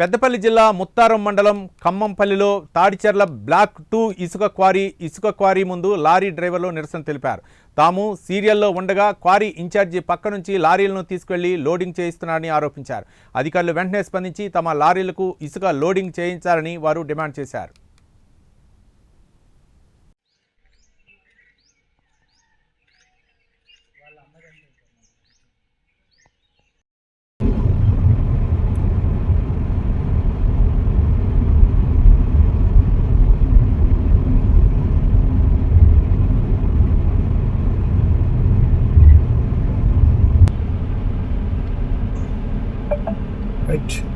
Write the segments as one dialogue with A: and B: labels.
A: పెద్దపల్లి జిల్లా ముత్తారం మండలం ఖమ్మంపల్లిలో తాడిచెర్ల బ్లాక్ టూ ఇసుక క్వారీ ఇసుక క్వారీ ముందు లారీ డ్రైవర్లు నిరసన తెలిపారు. తాము సీరియల్లో ఉండగా క్వారీ ఇన్ఛార్జి పక్క నుంచి లారీలను తీసుకెళ్ళి లోడింగ్ చేయిస్తున్నారని ఆరోపించారు. అధికారులు వెంటనే స్పందించి తమ లారీలకు ఇసుక లోడింగ్ చేయించాలని వారు డిమాండ్ చేశారు.
B: right.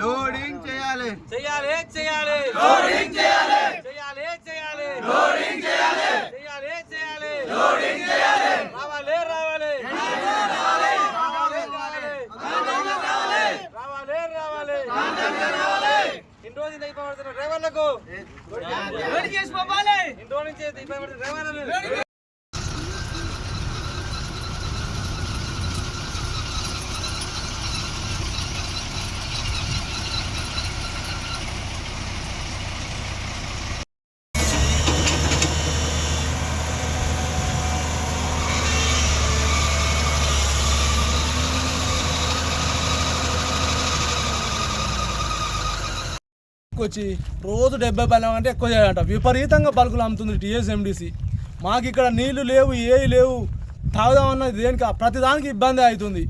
C: లోడింగ్ చేయాలి.
D: చేయాలి చేయాలి లోడింగ్ చేయాలి చేయాలి చేయాలి లోడింగ్ చేయాలి చేయాలి చేయాలి లోడింగ్ చేయాలి రావాలి రావాలి పంపాలి ఇన్ని రోజుల డ్రైవర్లను
B: వచ్చి రోజు డెబ్బై బలం అంటే ఎక్కువ చేయాలంట విపరీతంగా బల్కులు అమ్ముతుంది టీఎస్ఎండిసి. మాకు ఇక్కడ నీళ్ళు లేవు ఏవి లేవు. తాగుదామన్న దేనికి? ప్రతి దానికి ఇబ్బంది అవుతుంది.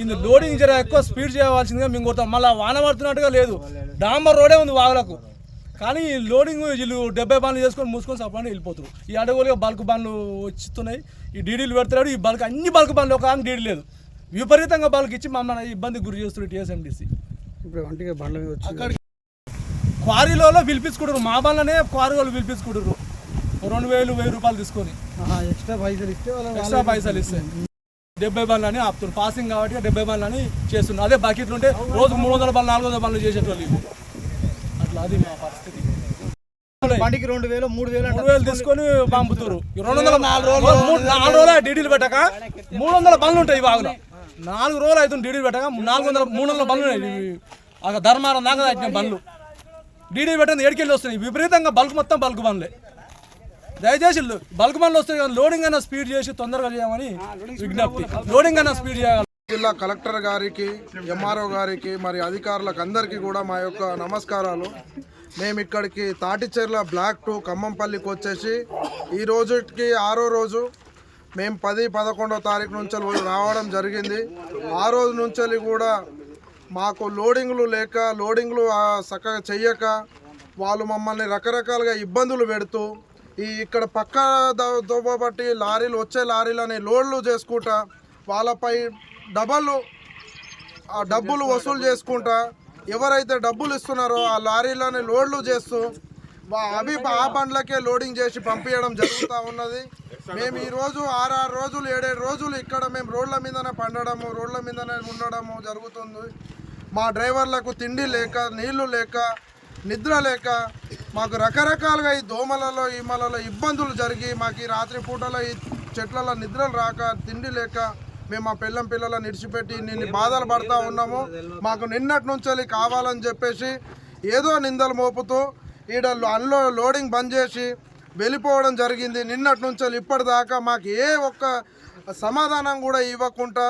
B: ఇది లోడింగ్ జర ఎక్కువ స్పీడ్ చేయవలసిందిగా మేము కొడతాం మళ్ళీ వాన పడుతున్నట్టుగా లేదు. డాంబర్ రోడే ఉంది వాగులకు. కానీ ఈ లోడింగ్ వీళ్ళు డెబ్బై బండ్లు చేసుకొని మూసుకొని సపని వెళ్ళిపోతారు ఈ అడవులుగా బల్క్ బండ్లు వచ్చిస్తున్నాయి. ఈ డీడీలు పెడతాడు ఈ బల్క్ అన్ని బల్క్ బండ్లు ఒక ఆమె డీడీ లేదు. విపరీతంగా బల్క్ ఇచ్చి మమ్మల్ని ఇబ్బంది గురి చేస్తున్నారు టీఎస్ఎండిసి.
E: ఇప్పుడు వంటిగా బండ్ల మీద వచ్చి
B: అక్కడ క్వారీలలో పిలిపించుకుంటారు. మా బండ్లనే క్వారీ వాళ్ళు పిలిపించుకుంటారు. రెండు వేలు వెయ్యి రూపాయలు తీసుకొని.
E: ఎక్స్ట్రా పైసలు ఇస్తే
B: ఎక్స్ట్రా పైసలు ఇస్తే. డెబ్బై బండ్లని ఆపుతున్నారు పాసింగ్ కాబట్టి డెబ్బై బండ్లని చేస్తున్నారు. అదే బకెట్లు ఉంటే రోజు మూడు వందల బండ్లు నాలుగు వందల బండ్లు చేసేటోళ్ళు. అట్లా అది మా పరిస్థితి.
E: బండికి రెండు వేలు మూడు వేలు
B: మూడు వేలు తీసుకొని పంపుతారు. రెండు వందల నాలుగు రోజులు నాలుగు రోజులు డీడీలు పెట్టక మూడు వందల బండ్లు ఉంటాయి బాగులో నాలుగు రోజులు అవుతుంది డీడీలు పెట్టక నాలుగు వందల మూడు వందల బండ్లు ఉన్నాయి. ధర్మారం దాకా దాటిన బండ్లు డీడీ పెట్టిన ఏడుకెళ్ళి వస్తున్నాయి. విపరీతంగా బల్క్ మొత్తం బల్క్ బండ్లే. దయచేసి బల్క్ బండ్లు వస్తాయి కానీ లోడింగ్ అయినా స్పీడ్ చేసి తొందరగా చేయమని విజ్ఞప్తి. లోడింగ్ అయినా స్పీడ్ చేయాలి.
F: జిల్లా కలెక్టర్ గారికి ఎంఆర్ఓ గారికి మరి అధికారులకు అందరికీ కూడా మా యొక్క నమస్కారాలు. మేము ఇక్కడికి తాటిచెర్ల బ్లాక్ టు ఖమ్మంపల్లికి వచ్చేసి ఈ రోజుకి ఆరో రోజు మేము పది పదకొండో తారీఖు నుంచి రావడం జరిగింది. ఆ రోజు నుంచి కూడా మాకు లోడింగ్లు లేక లోడింగ్లు చక్కగా చెయ్యక వాళ్ళు మమ్మల్ని రకరకాలుగా ఇబ్బందులు పెడుతూ ఈ ఇక్కడ పక్క ద- దోబబట్టి లారీలు వచ్చే లారీలని లోడ్లు చేసుకుంటా వాళ్ళపై డబల్ ఆ డబ్బులు వసూలు చేసుకుంటా ఎవరైతే డబ్బులు ఇస్తున్నారో ఆ లారీలని లోడ్లు చేస్తూ అవి ఆ బండ్లకే లోడింగ్ చేసి పంపించడం జరుగుతూ ఉన్నది. మేము ఈ రోజు ఆరారు రోజులు ఏడేడు రోజులు ఇక్కడ మేము రోడ్ల మీదనే పండడము రోడ్ల మీదనే ఉండడము జరుగుతుంది. మా డ్రైవర్లకు తిండి లేక నీళ్ళు లేక నిద్ర లేక మాకు రకరకాలుగా ఈ దోమలలో ఈమలలో ఇబ్బందులు జరిగి మాకు ఈ రాత్రి పూటలో ఈ చెట్లలో నిద్రలు రాక తిండి లేక మేము మా పిల్లం పిల్లలను నిడిచిపెట్టి నిన్ను బాధలు పడతా ఉన్నాము. మాకు నిన్నటి నుంచి కావాలని చెప్పేసి ఏదో నిందలు మోపుతూ ఈడ అన్లో లోడింగ్ బంద్ చేసి వెళ్ళిపోవడం జరిగింది. నిన్నటి నుంచి ఇప్పటిదాకా మాకు ఏ ఒక్క సమాధానం కూడా ఇవ్వకుండా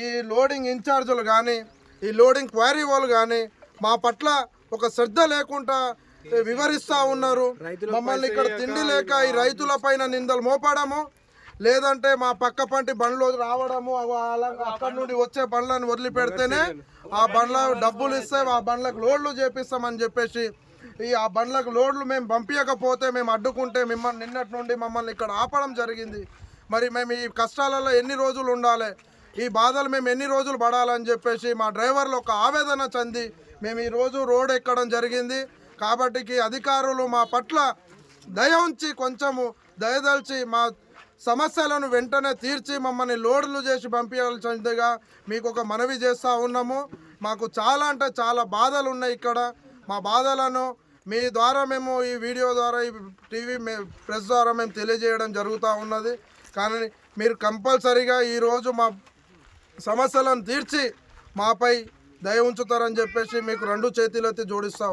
F: ఈ లోడింగ్ ఇన్ఛార్జీలు కానీ ఈ లోడింగ్ క్వారీ వాళ్ళు కానీ మా పట్ల ఒక శ్రద్ధ లేకుండా వివరిస్తూ ఉన్నారు. మమ్మల్ని ఇక్కడ తిండి లేక ఈ రైతుల పైన నిందలు మోపడము లేదంటే మా పక్క పంటి బండ్లు రావడము అక్కడ నుండి వచ్చే బండ్లను వదిలిపెడితేనే ఆ బండ్ల డబ్బులు ఇస్తే ఆ బండ్లకు లోడ్లు చేపిస్తామని చెప్పేసి ఈ ఆ బండ్లకు లోడ్లు మేము పంపించకపోతే మేము అడ్డుకుంటే మిమ్మల్ని నిన్నటి నుండి మమ్మల్ని ఇక్కడ ఆపడం జరిగింది. మరి మేము ఈ కష్టాలలో ఎన్ని రోజులు ఉండాలి? ఈ బాధలు మేము ఎన్ని రోజులు పడాలని చెప్పేసి మా డ్రైవర్లు ఒక ఆవేదన చెంది మేము ఈరోజు రోడ్ ఎక్కడం జరిగింది. కాబట్టికి అధికారులు మా పట్ల దయ ఉంచి కొంచెము దయదల్చి మా సమస్యలను వెంటనే తీర్చి మమ్మల్ని లోడ్లు చేసి పంపించాల్సిందిగా మీకు ఒక మనవి చేస్తూ ఉన్నాము. మాకు చాలా అంటే చాలా బాధలు ఉన్నాయి ఇక్కడ. మా బాధలను మీ ద్వారా మేము ఈ వీడియో ద్వారా ఈ టీవీ ప్రెస్ ద్వారా మేము తెలియజేయడం జరుగుతూ ఉన్నది. కానీ మీరు కంపల్సరీగా ఈరోజు మా సమస్యలను తీర్చి మాపై దయ ఉంచుతారని చెప్పేసి మీకు రెండు చేతులెత్తి జోడిస్తా